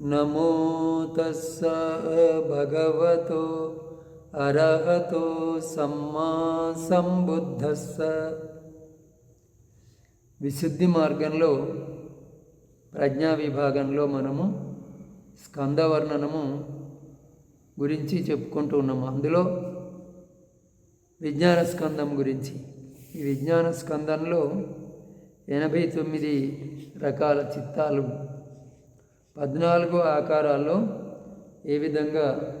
నమో తస్స భగవతో అర్హతో సమ్మా సంబుద్ధస్స. విశుద్ధి మార్గంలో ప్రజ్ఞా విభాగంలో మనము స్కందవర్ణనము గురించి చెప్పుకుంటూ ఉన్నాము. అందులో విజ్ఞాన స్కందం గురించి. ఈ విజ్ఞాన స్కందంలో ఎనభై తొమ్మిది రకాల చిత్తాలు పద్నాలుగు ఆకారాల్లో ఏ విధంగా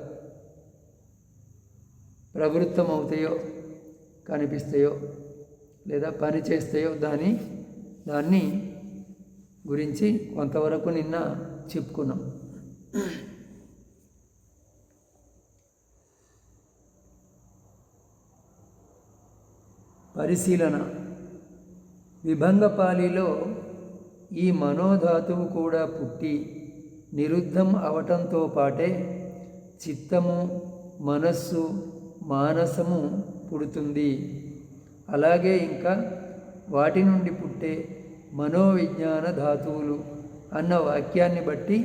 ప్రవృత్తం అవుతాయో కనిపిస్తాయో లేదా పని చేస్తాయో దాని దాన్ని గురించి కొంతవరకు నిన్న చెప్పుకున్నాం. పరిశీలన. విభంగపాలిలో ఈ మనోధాతువు కూడా పుట్టి నిరుద్ధం అవటంతో పాటే చిత్తము మనస్సు మానసము పుడుతుంది. అలాగే ఇంకా వాటి నుండి పుట్టే మనోవిజ్ఞాన ధాతువులు అన్న వాక్యాన్ని బట్టి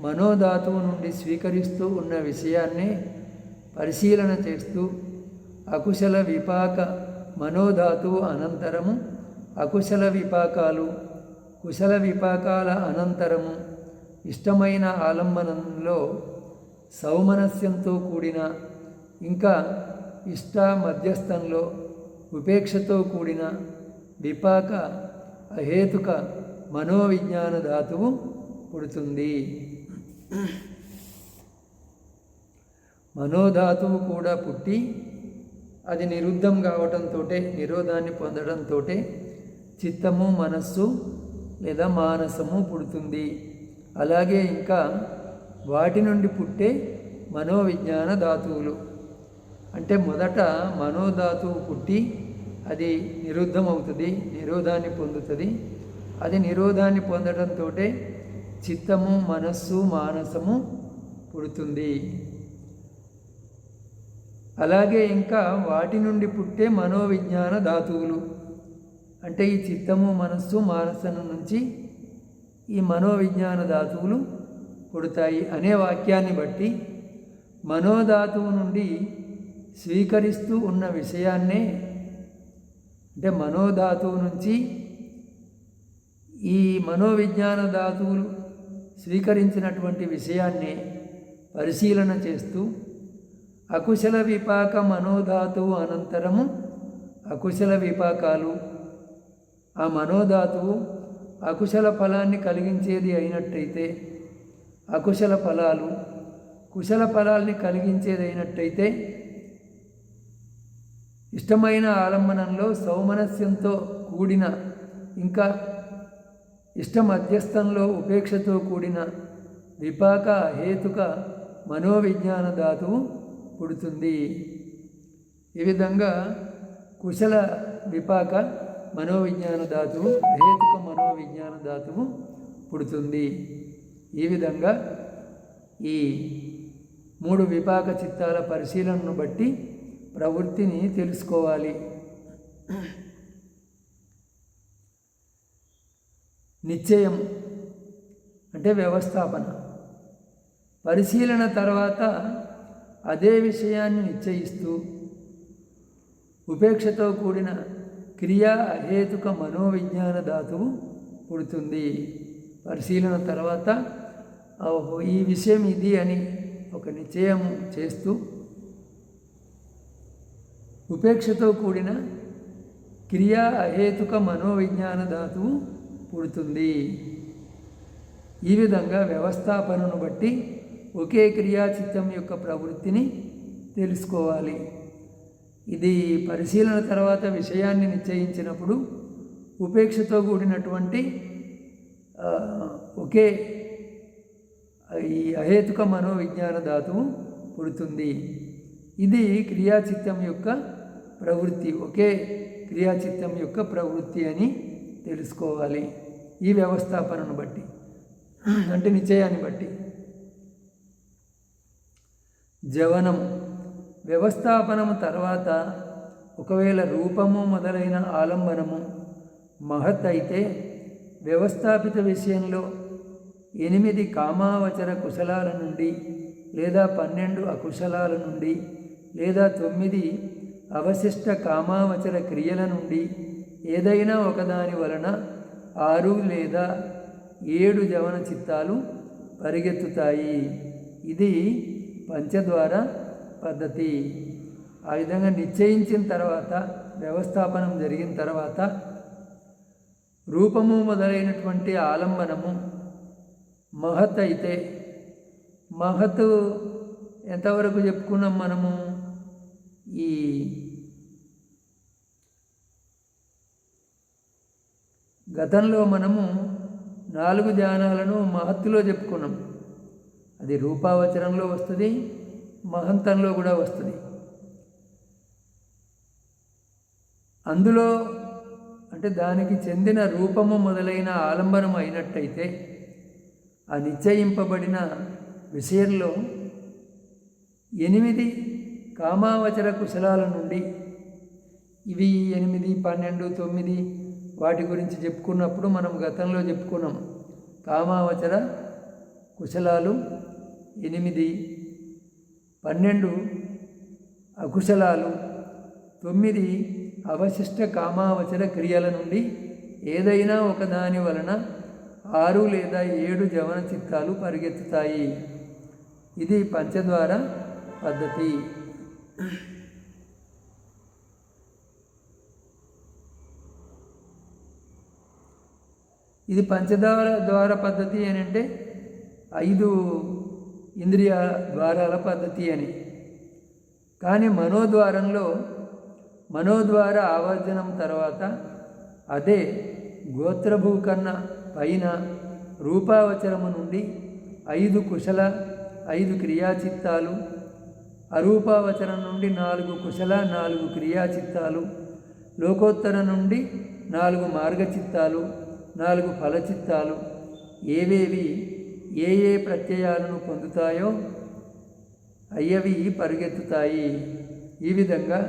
మనోధాతువు నుండి స్వీకరిస్తూ ఉన్న విషయాన్ని పరిశీలన చేస్తూ అకుశల విపాక మనోధాతువు అనంతరము అకుశల విపాకాలు కుశల విపాకాల అనంతరము ఇష్టమైన ఆలంబనంలో సౌమనస్యంతో కూడిన ఇంకా ఇష్ట మధ్యస్థంలో ఉపేక్షతో కూడిన విపాక అహేతుక మనోవిజ్ఞాన ధాతువు పుడుతుంది. మనోధాతువు కూడా పుట్టి అది నిరుద్ధం కావటంతో నిరోధాన్ని పొందడంతో చిత్తము మనస్సు లేదా మానసము పుడుతుంది. అలాగే ఇంకా వాటి నుండి పుట్టే మనోవిజ్ఞాన ధాతువులు. అంటే మొదట మనోధాతువు పుట్టి అది నిరుద్ధమవుతుంది నిరోధాన్ని పొందుతుంది. అది నిరోధాన్ని పొందడంతో చిత్తము మనస్సు మానసము పుడుతుంది. అలాగే ఇంకా వాటి నుండి పుట్టే మనోవిజ్ఞాన ధాతువులు. అంటే ఈ చిత్తము మనస్సు మానసను నుంచి ఈ మనోవిజ్ఞాన ధాతువులు పుడతాయి అనే వాక్యాన్ని బట్టి మనోధాతువు నుండి స్వీకరిస్తూ ఉన్న విషయాన్నే అంటే మనోధాతువు నుంచి ఈ మనోవిజ్ఞాన ధాతువులు స్వీకరించినటువంటి విషయాన్నే పరిశీలన చేస్తూ అకుశల విపాక మనోధాతువు అనంతరము అకుశల విపాకాలు ఆ మనోధాతువు అకుశల ఫలాన్ని కలిగించేది అయినట్టయితే అకుశల ఫలాలు కుశల ఫలాల్ని కలిగించేది అయినట్టయితే ఇష్టమైన ఆలంబనంలో సౌమనస్యంతో కూడిన ఇంకా ఇష్ట మధ్యస్థంలో ఉపేక్షతో కూడిన విపాక హేతుక మనోవిజ్ఞాన ధాతువు పుడుతుంది. ఈ విధంగా కుశల విపాక మనోవిజ్ఞాన ధాతువు హేతుక మనోవిజ్ఞాన ధాతువు పుడుతుంది. ఈ విధంగా ఈ మూడు విపాక చిత్తాల పరిశీలనను బట్టి ప్రవృత్తిని తెలుసుకోవాలి. నిశ్చయం అంటే వ్యవస్థాపన. పరిశీలన తర్వాత అదే విషయాన్ని నిశ్చయిస్తూ ఉపేక్షతో కూడిన క్రియా అహేతుక మనోవిజ్ఞాన ధాతువు పుడుతుంది. పరిశీలన తర్వాత ఓహో ఈ విషయం ఇది అని ఒక నిశ్చయం చేస్తూ ఉపేక్షతో కూడిన క్రియా అహేతుక మనోవిజ్ఞాన ధాతువు పుడుతుంది. ఈ విధంగా వ్యవస్థాపనను బట్టి ఒకే క్రియాచిత్తం యొక్క ప్రవృత్తిని తెలుసుకోవాలి. ఇది పరిశీలన తర్వాత విషయాన్ని నిశ్చయించినప్పుడు ఉపేక్షతో కూడినటువంటి ఒకే ఈ అహేతుక మనోవిజ్ఞాన ధాతువు పుడుతుంది. ఇది క్రియాచిత్తం యొక్క ప్రవృత్తి ఒకే క్రియాచిత్తం యొక్క ప్రవృత్తి అని తెలుసుకోవాలి. ఈ వ్యవస్థాపనను బట్టి అంటే నిశ్చయాన్ని బట్టి. జవనం వ్యవస్థాపనము తర్వాత ఒకవేళ రూపము మొదలైన ఆలంబనము మహత్ అయితే వ్యవస్థాపిత విషయంలో ఎనిమిది కామావచర కుశలాల నుండి లేదా పన్నెండు అకుశలాల నుండి లేదా తొమ్మిది అవశిష్ట కామావచర క్రియల నుండి ఏదైనా ఒకదాని వలన ఆరు లేదా ఏడు జవన చిత్తాలు పరిగెత్తుతాయి. ఇది పంచద్వార పద్ధతి. ఆ విధంగా నిశ్చయించిన తర్వాత వ్యవస్థాపనం జరిగిన తర్వాత రూపము మొదలైనటువంటి ఆలంబనము మహత్ అయితే మహత్ ఎంతవరకు చెప్పుకున్నాం మనము? ఈ గతంలో మనము నాలుగు ధ్యానాలను మహత్తులో చెప్పుకున్నాం. అది రూపావచనంలో వస్తుంది మహంతంలో కూడా వస్తుంది. అందులో అంటే దానికి చెందిన రూపము మొదలైన ఆలంబనం అయినట్టయితే ఆ నిశ్చయింపబడిన విషయంలో ఎనిమిది కామావచర కుశలాల నుండి ఇవి ఎనిమిది పన్నెండు తొమ్మిది వాటి గురించి చెప్పుకున్నప్పుడు మనం గతంలో చెప్పుకున్నాం. కామావచర కుశలాలు ఎనిమిది పన్నెండు అకుశలాలు తొమ్మిది అవశిష్ట కామావచర క్రియల నుండి ఏదైనా ఒకదాని వలన ఆరు లేదా ఏడు జవన చిత్తాలు పరిగెత్తుతాయి. ఇది పంచద్వార పద్ధతి. ఇది పంచదార ద్వార పద్ధతి అని అంటే ఐదు ఇంద్రియ ద్వారాల పద్ధతి అని. కానీ మనోద్వారంలో మనోద్వార ఆవర్జనం తర్వాత అదే గోత్రభూ కన్నా పైన రూపావచరము నుండి ఐదు కుశల ఐదు క్రియాచిత్తాలు అరూపావచరం నుండి నాలుగు కుశల నాలుగు క్రియాచిత్తాలు లోకోత్తర నుండి నాలుగు మార్గచిత్తాలు నాలుగు ఫలచిత్తాలు ఏవేవి ఏ ఏ ప్రత్యయాలను పొందుతాయో అయ్యవి పరిగెత్తుతాయి. ఈ విధంగా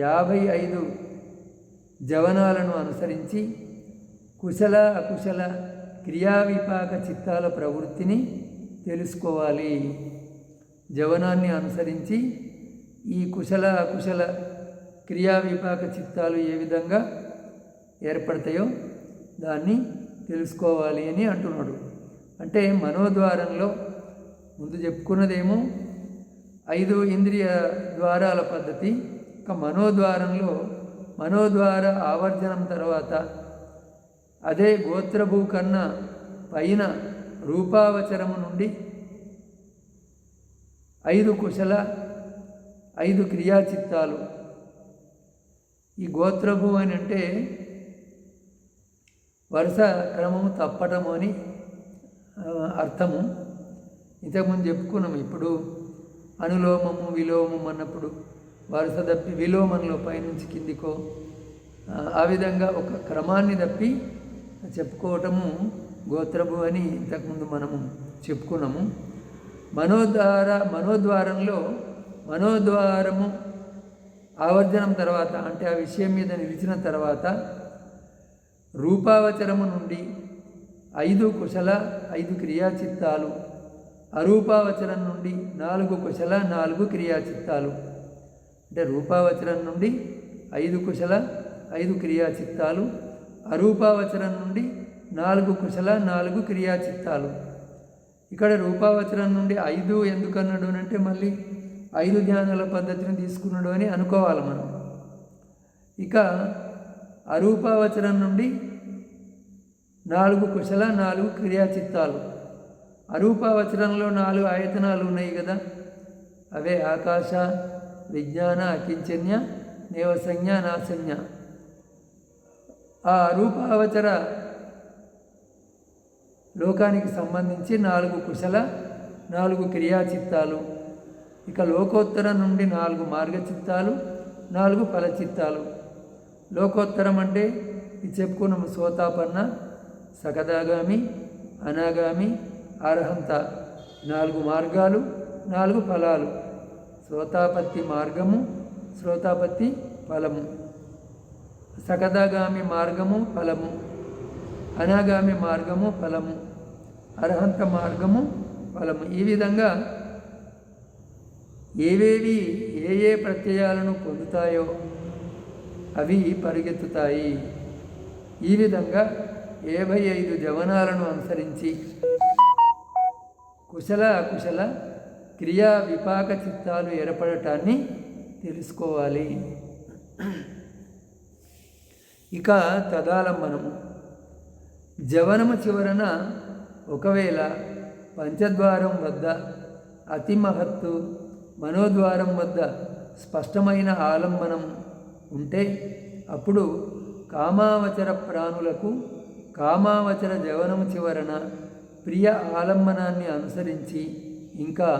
యాభై ఐదు జవనాలను అనుసరించి కుశల అకుశల క్రియావిపాక చిత్తాల ప్రవృత్తిని తెలుసుకోవాలి. జవనాన్ని అనుసరించి ఈ కుశల అకుశల క్రియావిపాక చిత్తాలు ఏ విధంగా ఏర్పడతాయో దాన్ని తెలుసుకోవాలి అని అంటున్నాడు. అంటే మనోద్వారంలో ముందు చెప్పుకున్నదేమో ఐదు ఇంద్రియ ద్వారాల పద్ధతి ఒక మనోద్వారంలో మనోద్వార ఆవర్జనం తర్వాత అదే గోత్రభూ కన్నా పైన రూపావచరము నుండి ఐదు కుశల ఐదు క్రియాచిత్తాలు. ఈ గోత్రభూ అని అంటే వరుస క్రమము తప్పటము అని అర్థము. ఇంతకుముందు చెప్పుకున్నాము ఇప్పుడు అనులోమము విలోమం అన్నప్పుడు. వరుస తప్పి విలోమంలో పైనుంచి కిందికో. ఆ విధంగా ఒక క్రమాన్ని తప్పి చెప్పుకోవటము గోత్రపు అని ఇంతకుముందు మనము చెప్పుకున్నాము. మనోద్వార మనోద్వారంలో మనోద్వారము ఆవర్జనం తర్వాత అంటే ఆ విషయం మీద నిలిచిన తర్వాత రూపావచరము నుండి ఐదు కుశల ఐదు క్రియాచిత్తాలు అరూపావచరం నుండి నాలుగు కుశల నాలుగు క్రియాచిత్తాలు. అంటే రూపావచరం నుండి ఐదు కుశల ఐదు క్రియాచిత్తాలు. అరూపావచనం నుండి నాలుగు కుశల నాలుగు క్రియాచిత్తాలు. ఇక్కడ రూపావచనం నుండి ఐదు ఎందుకన్నాడు అంటే మళ్ళీ ఐదు ధ్యానాల పద్ధతిని తీసుకున్నాడు అని అనుకోవాలి మనం. ఇక అరూపావచరం నుండి నాలుగు కుశల నాలుగు క్రియాచిత్తాలు. అరూపావచనంలో నాలుగు ఆయతనాలు ఉన్నాయి కదా. అవే ఆకాశ విజ్ఞాన అకించన్య నేవసంజ్ఞ నాసంజ్ఞ. ఆ రూపావచర లోకానికి సంబంధించి నాలుగు కుశల నాలుగు క్రియాచిత్తాలు. ఇక లోకోత్తరం నుండి నాలుగు మార్గచిత్తాలు నాలుగు ఫలచిత్తాలు. లోకోత్తరం అంటే ఇది చెప్పుకున్నాము సోతాపన్న సకదాగామి అనాగామి అర్హంత. నాలుగు మార్గాలు నాలుగు ఫలాలు. శ్రోతాపత్తి మార్గము శ్రోతాపత్తి ఫలము. సకదాగామి మార్గము ఫలము అనాగామి మార్గము ఫలము అర్హంత మార్గము ఫలము. ఈ విధంగా ఏవేవి ఏ ఏ ప్రత్యయాలను పొందుతాయో అవి పరిగెత్తుతాయి. ఈ విధంగా యాభై ఐదు జవనాలను అనుసరించి కుశల అకుశల క్రియా విపాక చిత్తాలు ఏర్పడటాన్ని తెలుసుకోవాలి. ఇక తదాలంబనము జవనము చివరన ఒకవేళ పంచద్వారం వద్ద అతి మహత్తు మనోద్వారం వద్ద స్పష్టమైన ఆలంబనం ఉంటే అప్పుడు కామావచర ప్రాణులకు కామావచర జవనము చివరన ప్రియ ఆలంబనాన్ని అనుసరించి ఇంకా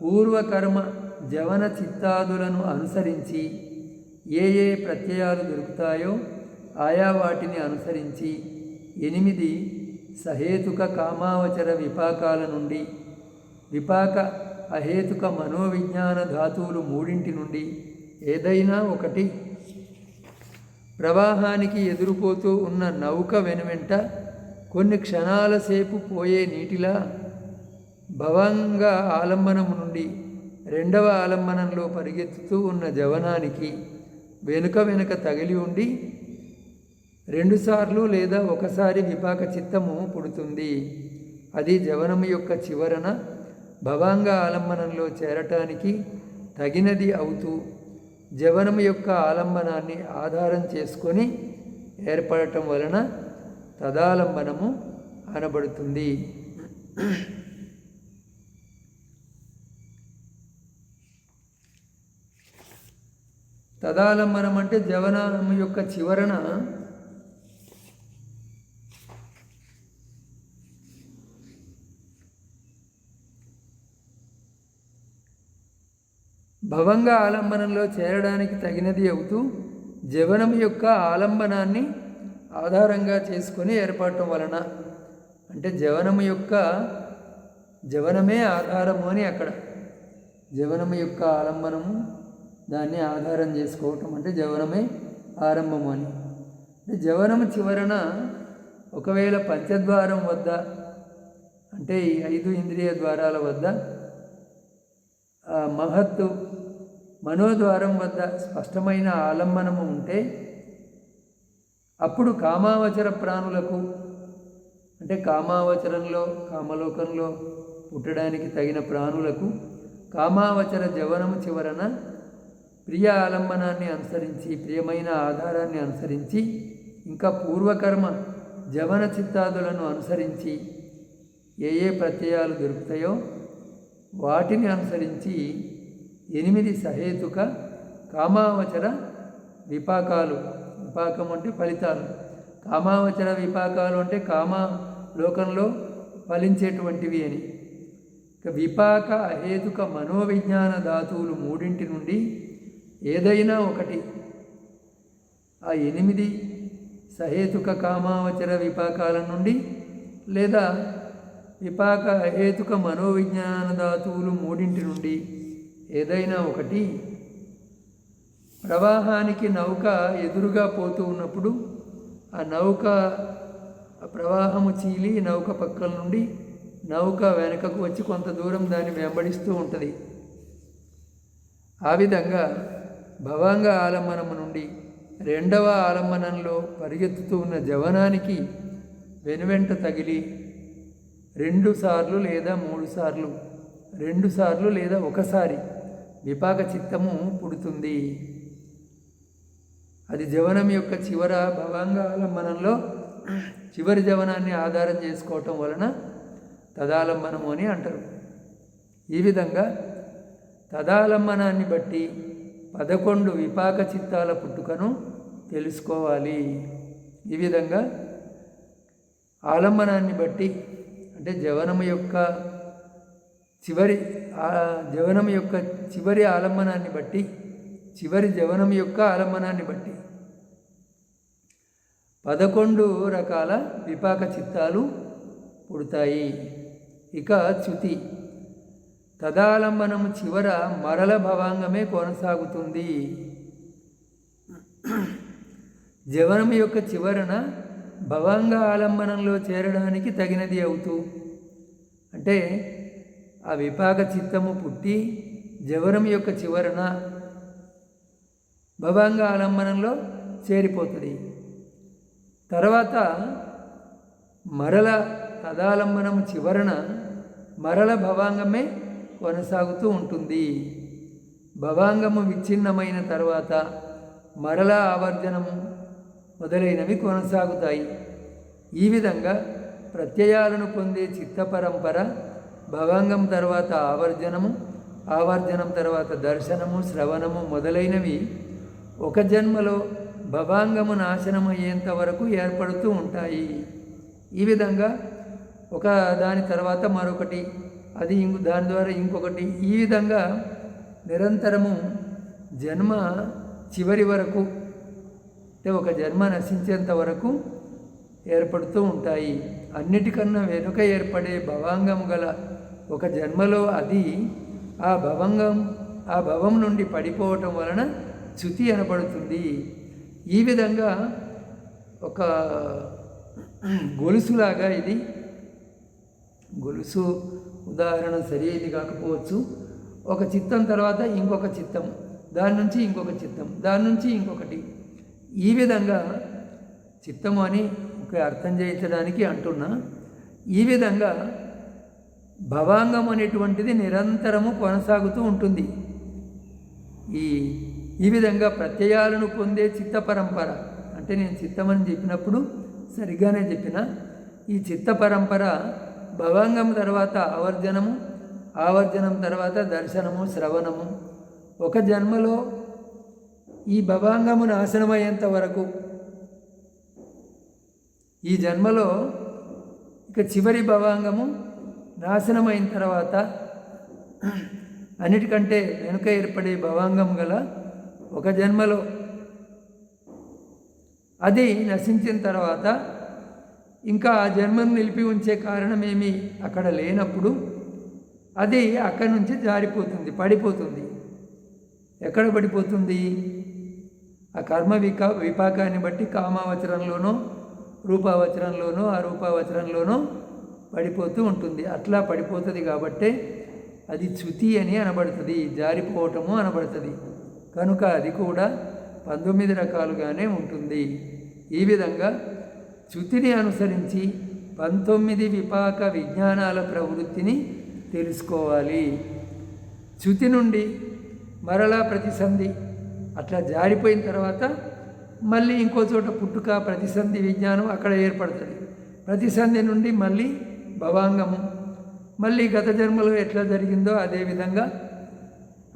పూర్వకర్మ జవన చిత్తాదులను అనుసరించి ఏ ఏ ప్రత్యయాలు దొరుకుతాయో ఆయా వాటిని అనుసరించి ఎనిమిది సహేతుక కామావచర విపాకాల నుండి విపాక అహేతుక మనోవిజ్ఞాన ధాతువులు మూడింటి నుండి ఏదైనా ఒకటి. ప్రవాహానికి ఎదురుపోతూ ఉన్న నౌక వెనువెంట కొన్ని క్షణాల సేపు పోయే నీటిలా భవంగ ఆలంబనము నుండి రెండవ ఆలంబనంలో పరిగెత్తుతూ ఉన్న జవనానికి వెనుక వెనుక తగిలి ఉండి రెండుసార్లు లేదా ఒకసారి విపాక చిత్తము పుడుతుంది. అది జవనము యొక్క చివరన భవాంగ ఆలంబనంలో చేరటానికి తగినది అవుతూ జవనము యొక్క ఆలంబనాన్ని ఆధారం చేసుకొని ఏర్పడటం వలన తదాలంబనము అనబడుతుంది. తదాలంబనం అంటే జవనం యొక్క చివరన భవంగ ఆలంబనంలో చేరడానికి తగినది అవుతూ జవనం యొక్క ఆలంబనాన్ని ఆధారంగా చేసుకొని ఏర్పడటం వలన అంటే జవనము యొక్క జవనమే ఆధారము అని అక్కడ. జవనము యొక్క ఆలంబనము దాన్ని ఆధారం చేసుకోవటం అంటే జవనమే ఆరంభము అని. అంటే జవనము చివరన ఒకవేళ పంచద్వారం వద్ద అంటే ఈ ఐదు ఇంద్రియ ద్వారాల వద్ద ఆ మహత్తు మనోద్వారం వద్ద స్పష్టమైన ఆలంబనము ఉంటే అప్పుడు కామావచర ప్రాణులకు అంటే కామావచరంలో కామలోకంలో పుట్టడానికి తగిన ప్రాణులకు కామావచర జవనము చివరన ప్రియ ఆలంబనాన్ని అనుసరించి ప్రియమైన ఆధారాన్ని అనుసరించి ఇంకా పూర్వకర్మ జవన చిత్తాదులను అనుసరించి ఏ ఏ ప్రత్యయాలు దొరుకుతాయో వాటిని అనుసరించి ఎనిమిది సహేతుక కామావచర విపాకాలు. విపాకం అంటే ఫలితాలు. కామావచర విపాకాలు అంటే కామ లోకంలో ఫలించేటువంటివి అని. ఇక విపాక అహేతుక మనోవిజ్ఞాన ధాతువులు మూడింటి నుండి ఏదైనా ఒకటి. ఆ ఎనిమిది సహేతుక కామావచర విపాకాల నుండి లేదా విపాక హేతుక మనోవిజ్ఞాన ధాతువులు మూడింటి నుండి ఏదైనా ఒకటి ప్రవాహానికి నౌక ఎదురుగా పోతూ ఉన్నప్పుడు ఆ నౌక ఆ ప్రవాహము చీలి నౌక పక్కల నుండి నౌక వెనకకు వచ్చి కొంత దూరం దాన్ని వెంబడిస్తూ ఉంటుంది. ఆ విధంగా భవాంగ ఆలంబనము నుండి రెండవ ఆలంబనంలో పరిగెత్తుతూ ఉన్న జవనానికి వెనువెంట తగిలి రెండు సార్లు లేదా మూడు సార్లు రెండు సార్లు లేదా ఒకసారి విపాక చిత్తము పుడుతుంది. అది జవనం యొక్క చివర భవాంగ ఆలంబనంలో చివరి జవనాన్ని ఆధారం చేసుకోవటం వలన తదాలంబనము అని అంటారు. ఈ విధంగా తదాలంబనాన్ని బట్టి పదకొండు విపాక చిత్తాల పుట్టుకను తెలుసుకోవాలి. ఈ విధంగా ఆలంబనాన్ని బట్టి అంటే జవనము యొక్క చివరి జవనం యొక్క చివరి ఆలంబనాన్ని బట్టి చివరి జవనం యొక్క ఆలంబనాన్ని బట్టి పదకొండు రకాల విపాక చిత్తాలు పుడతాయి. ఇక చ్యుతి. తదాలంబనము చివర మరల భవాంగమే కొనసాగుతుంది. జవనం యొక్క చివరన భవాంగ ఆలంబనంలో చేరడానికి తగినది అవుతూ అంటే ఆ విపాక చిత్తము పుట్టి జవరం యొక్క చివరన భవాంగ ఆలంబనంలో చేరిపోతుంది. తర్వాత మరల తదాలంబనం చివరన మరల భవాంగమే కొనసాగుతూ ఉంటుంది. భవాంగము విచ్ఛిన్నమైన తర్వాత మరల ఆవర్జనము మొదలైనవి కొనసాగుతాయి. ఈ విధంగా ప్రత్యయాలను పొందే చిత్త పరంపర భవాంగం తర్వాత ఆవర్జనము ఆవర్జనం తర్వాత దర్శనము శ్రవణము మొదలైనవి ఒక జన్మలో భవాంగము నాశనమయ్యేంత వరకు ఏర్పడుతూ ఉంటాయి. ఈ విధంగా ఒక దాని తర్వాత మరొకటి అది ఇంకో దాని ద్వారా ఇంకొకటి. ఈ విధంగా నిరంతరము జన్మ చివరి వరకు అంటే ఒక జన్మ నశించేంత వరకు ఏర్పడుతూ ఉంటాయి. అన్నిటికన్నా వెనుక ఏర్పడే భవాంగం గల ఒక జన్మలో అది ఆ భవంగం ఆ భవం నుండి పడిపోవటం వలన చ్యుతి అనబడుతుంది. ఈ విధంగా ఒక గొలుసులాగా ఇది గొలుసు ఉదాహరణ సరైనది కాకపోవచ్చు. ఒక చిత్తం తర్వాత ఇంకొక చిత్తం దాని నుంచి ఇంకొక చిత్తం దాని నుంచి ఇంకొకటి. ఈ విధంగా చిత్తము అని ఒక అర్థం చేయించడానికి అంటున్నా. ఈ విధంగా భవాంగం అనేటువంటిది నిరంతరము కొనసాగుతూ ఉంటుంది. ఈ ఈ విధంగా ప్రత్యయాలను పొందే చిత్త పరంపర అంటే నేను చిత్తమని చెప్పినప్పుడు సరిగ్గానే చెప్పిన ఈ చిత్త పరంపర భవాంగం తర్వాత ఆవర్జనము ఆవర్జనం తర్వాత దర్శనము శ్రవణము. ఒక జన్మలో ఈ భవాంగము నాశనమయ్యేంత వరకు ఈ జన్మలో ఇక చివరి భవాంగము నాశనమైన తర్వాత అన్నిటికంటే వెనుక ఏర్పడే భవాంగం గల ఒక జన్మలో అది నశించిన తర్వాత ఇంకా ఆ జన్మను నిలిపి ఉంచే కారణమేమి? అక్కడ లేనప్పుడు అది అక్కడి నుంచి జారిపోతుంది పడిపోతుంది. ఎక్కడ పడిపోతుంది? ఆ కర్మ వికా విపాకాన్ని బట్టి కామావచరంలోనో రూపావచరంలోనో అరూపావచరంలోనో పడిపోతూ ఉంటుంది. అట్లా పడిపోతుంది కాబట్టి అది చ్యుతి అని అనబడుతుంది జారిపోవటము అనబడుతుంది. కనుక అది కూడా పంతొమ్మిది రకాలుగానే ఉంటుంది. ఈ విధంగా చ్యుతిని అనుసరించి పంతొమ్మిది విపాక విజ్ఞానాల ప్రవృత్తిని తెలుసుకోవాలి. చ్యుతి నుండి మరలా ప్రతిసంధి అట్లా జారిపోయిన తర్వాత మళ్ళీ ఇంకో చోట పుట్టుక ప్రతిసంధి విజ్ఞానం అక్కడ ఏర్పడుతుంది. ప్రతిసంధి నుండి మళ్ళీ భవాంగము మళ్ళీ గత జన్మలో ఎట్లా జరిగిందో అదే విధంగా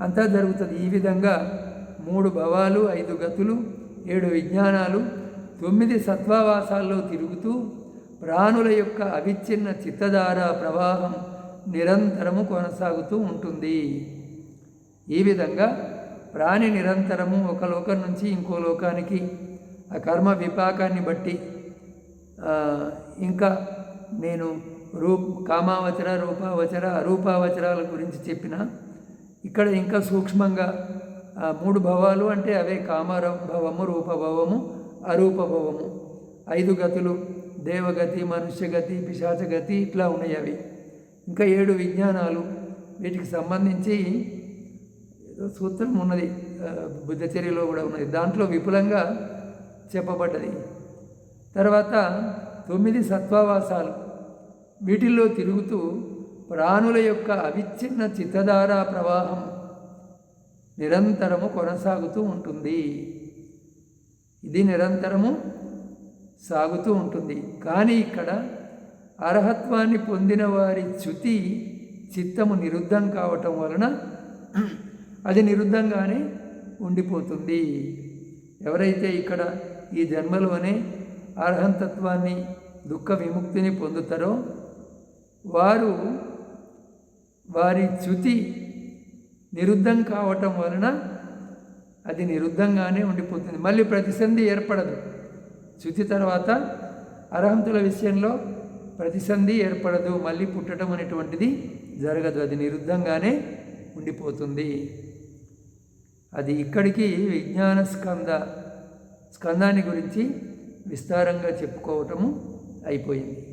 అంతా జరుగుతుంది. ఈ విధంగా మూడు భవాలు ఐదు గతులు ఏడు విజ్ఞానాలు తొమ్మిది సత్వావాసాల్లో తిరుగుతూ ప్రాణుల యొక్క అవిచ్ఛిన్న చిత్తధార ప్రవాహం నిరంతరము కొనసాగుతూ ఉంటుంది. ఈ విధంగా ప్రాణి నిరంతరము ఒక లోకం నుంచి ఇంకో లోకానికి ఆ కర్మ విపాకాన్ని బట్టి ఇంకా నేను రూప్ కామావచర రూపావచర అరూపావచరాల గురించి చెప్పిన ఇక్కడ ఇంకా సూక్ష్మంగా మూడు భవాలు అంటే అవే కామభవము రూపభవము అరూపభవము. ఐదు గతులు దేవగతి మనుష్యగతి పిశాచగతి ఇట్లా ఉన్నాయి అవి ఇంకా ఏడు విజ్ఞానాలు. వీటికి సంబంధించి సూత్రం ఉన్నది. బుద్ధచర్యలో కూడా ఉన్నది. దాంట్లో విపులంగా చెప్పబడ్డది. తర్వాత తొమ్మిది సత్వావాసాలు. వీటిల్లో తిరుగుతూ ప్రాణుల యొక్క అవిచ్ఛిన్న చిత్తధార ప్రవాహం నిరంతరము కొనసాగుతూ ఉంటుంది. ఇది నిరంతరము సాగుతూ ఉంటుంది. కానీ ఇక్కడ అర్హత్వాన్ని పొందిన వారి చ్యుతి చిత్తము నిరుద్ధం కావటం వలన అది నిరుద్ధంగానే ఉండిపోతుంది. ఎవరైతే ఇక్కడ ఈ జన్మలోనే అర్హంతత్వాన్ని దుఃఖ విముక్తిని పొందుతారో వారు వారి చ్యుతి నిరుద్ధం కావటం వలన అది నిరుద్ధంగానే ఉండిపోతుంది. మళ్ళీ ప్రతిసంధి ఏర్పడదు. శుద్ధి తర్వాత అర్హంతుల విషయంలో ప్రతిసంధి ఏర్పడదు. మళ్ళీ పుట్టడం అనేటువంటిది జరగదు. అది నిరుద్ధంగానే ఉండిపోతుంది. అది ఇక్కడికి విజ్ఞాన స్కంద స్కందాన్ని గురించి విస్తారంగా చెప్పుకోవటము అయిపోయింది.